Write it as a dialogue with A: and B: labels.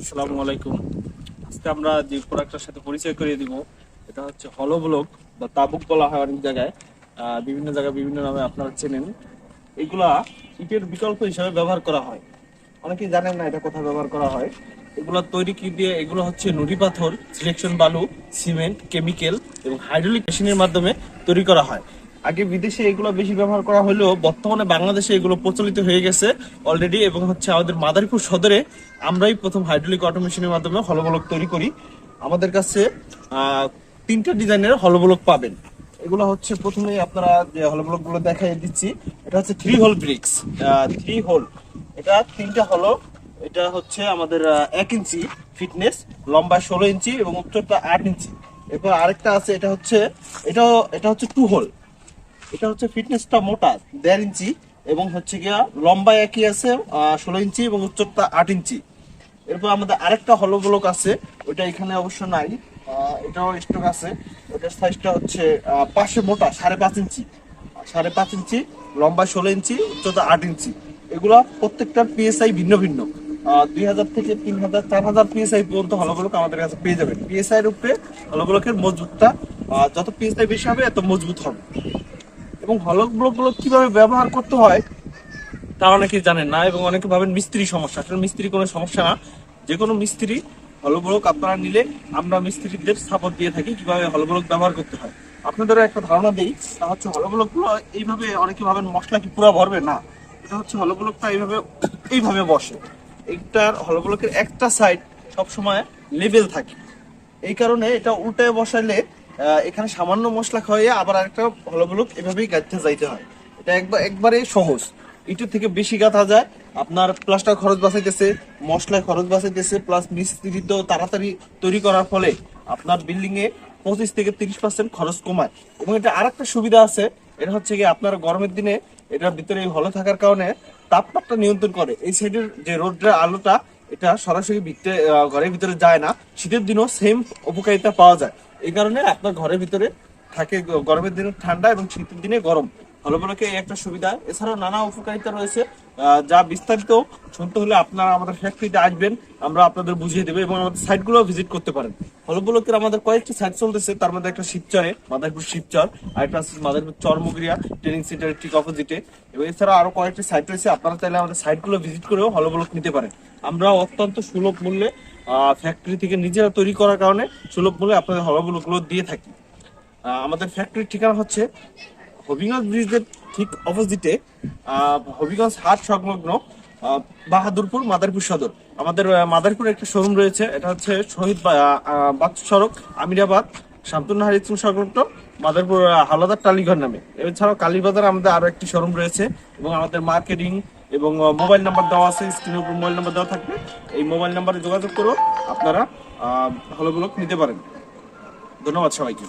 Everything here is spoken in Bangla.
A: আসসালামু আলাইকুম। আজকে আমরা যে প্রোডাক্টটার সাথে পরিচয় করিয়ে দিব, এটা হচ্ছে হলো ব্লক বা তাবুক বলা হয় অনেক জায়গায়। বিভিন্ন জায়গায় বিভিন্ন নামে আপনারা চেনেন। এগুলা ইটের বিকল্প হিসাবে ব্যবহার করা হয়। অনেকেই জানেন না এটা কোথায় ব্যবহার করা হয়। এগুলো তৈরি কি দিয়ে? এগুলো হচ্ছে নুড়ি পাথর, সিলেকশন বালু, সিমেন্ট, কেমিক্যাল এবং হাইড্রোলিক মেশিনের মাধ্যমে তৈরি করা হয়। আগে বিদেশে এগুলো বেশি ব্যবহার করা হলেও বর্তমানে বাংলাদেশে এগুলো প্রচলিত হয়ে গেছে অলরেডি এবং হচ্ছে আমাদের মাদারীপুর সদরে আমরাই প্রথম হাইড্রোলিক অটোমেশনের মাধ্যমে হলবলক তৈরি করি। আমাদের কাছে তিনটা ডিজাইনের হলবলক পাবেন। এগুলো হচ্ছে প্রথমে আপনারা যে হলবলকগুলো দেখাই দিচ্ছি, এটা হচ্ছে three hole bricks three hole এটা তিনটা হলো, এটা হচ্ছে আমাদের এক ইঞ্চি ফিটনেস লম্বা ষোলো ইঞ্চি এবং উচ্চতা আট ইঞ্চি। এরপর আরেকটা আছে, এটা হচ্ছে, এটাও, এটা হচ্ছে টু হোল এটা হচ্ছে ফিটনেসটা মোটা, দেড় ইঞ্চি, এবং হচ্ছে গিয়া লম্বা একই আছে ষোলো ইঞ্চি এবং উচ্চতা আট ইঞ্চি। এরপর আমাদের আরেকটা হলো ব্লক আছে ওটা এখানে অবশ্য নাই এটাও স্টক আছে ওটার সাইজটা হচ্ছে পাশে মোটা, সাড়ে পাঁচ ইঞ্চি। সাড়ে পাঁচ ইঞ্চি, লম্বা ষোলো ইঞ্চি, উচ্চতা আট ইঞ্চি। এগুলা প্রত্যেকটার পিএসআই ভিন্ন ভিন্ন। দুই হাজার থেকে তিন হাজার, চার হাজার পিএসআই পর্যন্ত হলগুলোকে আমাদের কাছে পেয়ে যাবেন। পিএসআই এর উপরে হলগুলোকের মজবুতটা যত পিএসআই বেশি হবে, এত মজবুত হবে। এবং হলক ব্লকগুলো কীভাবে ব্যবহার করতে হয় তা অনেকে জানেন না এবং অনেকে ভাবেন মিস্ত্রি সমস্যা। আসলে মিস্ত্রি কোনো সমস্যা না। যে কোনো মিস্ত্রি হলব্লক আপনারা নিলে আমরা মিস্ত্রিদের সাপোর্ট দিয়ে থাকি কীভাবে হলব্লক ব্যবহার করতে হয়। আপনাদের একটা ধারণা দিই তা হচ্ছে হলব্লকগুলো এইভাবে অনেকে ভাবেন মশলা কি পুরো ভরবে? না। এটা হচ্ছে হলব্লকটা এইভাবে এইভাবে বসে। এইটার হলব্লকের একটা সাইড সবসময় লেভেল থাকে। এই কারণে এটা উল্টায় বসাইলে আহ, এখানে সামান্য মশলা খাওয়াইয়া আবার আরেকটা ভালো ব্লক এভাবেই গাঁথতে যাইতে হয়। এটা একবার একবারে সহজ। ইটের থেকে বেশি গাঁথা যায়। আপনার প্লাস্টার খরচ বাঁচাইতেছে মশলায় খরচ বাঁচাইতেছে প্লাস মিস্ত্রি তো তাড়াতাড়ি তৈরি করার ফলে আপনার বিল্ডিং এ পঁচিশ থেকে তিরিশ পার্সেন্ট খরচ কমায়। এবং এটা আরেকটা সুবিধা আছে, এটা হচ্ছে কি আপনার গরমের দিনে এটার ভিতরে হলো থাকার কারণে তাপমাত্রা নিয়ন্ত্রণ করে। এই সাইডের যে রোদ্রের আলোটা, এটা সরাসরি ঘরের ভিতরে যায় না। শীতের দিনও সেম উপকারিতা পাওয়া যায়। এই কারণে আপনার ঘরের ভিতরে থাকে গরমের দিনে ঠান্ডা এবং শীতের দিনে গরম। হলবলকে এই একটা সুবিধা। এছাড়াও নানা উপকারিতা রয়েছে যা বিস্তারিত শুনতে হলে আপনারা আমাদের ফ্যাক্টরিতে আসবেন, আমরা আপনাদের বুঝিয়ে দেবো এবং আমাদের সাইটগুলো ভিজিট করতে পারেন। হলবলকের আমাদের কয়েকটি সাইট চলতেছে, তার মধ্যে একটা শিবচরে, মাদারপুর শিবচর, আর একটা আছে মাদারপুর চরমুগরিয়া ট্রেনিং সেন্টারের ঠিক অপোজিটে এবং এছাড়া আরও কয়েকটি সাইট রয়েছে, আপনারা চাইলে আমাদের সাইটগুলো ভিজিট করেও হলবলক নিতে পারেন। আমরা অত্যন্ত সুলভ মূল্যে ফ্যাক্টরি থেকে নিজেরা তৈরি করার কারণে সুলভ মূল্যে আপনাদের হলবলকগুলো দিয়ে থাকি। আমাদের ফ্যাক্টরির ঠিকানা হচ্ছে হবিগঞ্জ ব্রিজের ঠিক অপোজিটে হবিগঞ্জ হাট সংলগ্ন বাহাদুরপুর মাদারপুর সদর। আমাদের মাদারীপুরে একটা শোরুম রয়েছে এটা হচ্ছে শহীদ বা- আহ, বাচ্চু সড়ক আমিরাবাদ শামতুল্লাহ ইসলাম সংলগ্ন মাদারপুর হালাদার টালিঘর নামে। এছাড়াও কালীবাজার আমাদের আরও একটি শোরুম রয়েছে এবং আমাদের মার্কেটিং এবং মোবাইল নাম্বার দেওয়া আছে স্ক্রিনের উপর মোবাইল নাম্বার দেওয়া থাকবে। এই মোবাইল নাম্বারে যোগাযোগ করো, আপনারা হলগুলো নিতে পারেন। ধন্যবাদ সবাইকে।